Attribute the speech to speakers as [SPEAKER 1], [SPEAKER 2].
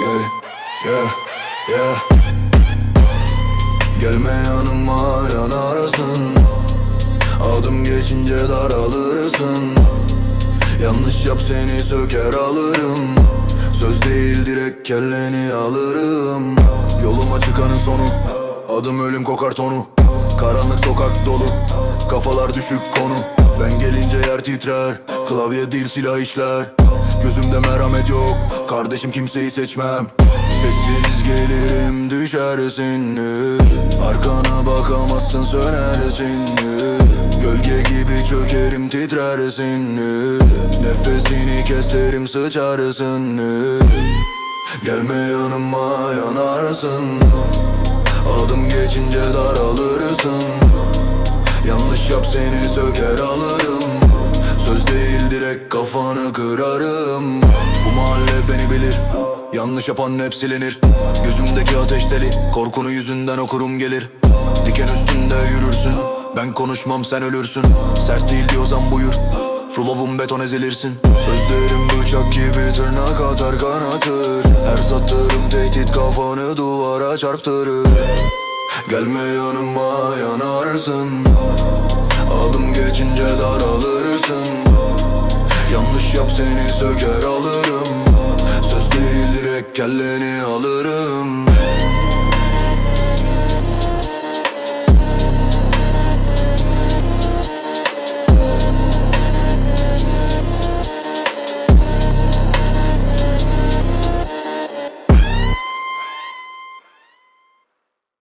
[SPEAKER 1] Yeah, yeah Gelme yanıma yanarsın Adım geçince daralırsın. Yanlış yap seni söker alırım. Söz değil direkt kelleni alırım. Yoluma çıkanın sonu. Adım ölüm kokar tonu. Karanlık sokak dolu. Kafalar düşük konu. Ben gelince yer titrer. Klavye değil silah işler Gözümde merhamet yok. Kardeşim kimseyi seçmem. Sessiz gelirim düşersin. Arkana bakamazsın sönersin. Gölge gibi çökerim titrersin. Nefesini keserim sıçarsın. Gelme yanıma yanarsın. Adım geçince daralırsın. Yanlış yap seni söker değil direkt kafanı kırarım. Bu mahalle beni bilir. Yanlış yapan hep silinir. Gözümdeki ateş deli. Korkunu yüzünden okurum gelir. Diken üstünde yürürsün. Ben konuşmam sen ölürsün. Sert değil diyorsan buyur. Flow'um beton ezilirsin. Sözlerim bıçak gibi tırnak atar kanatır. Her satırım tehdit kafanı duvara çarptırır. Gelme yanıma yanarsın. Adım geçince seni söker alırım Söz değil direkt kelleni alırım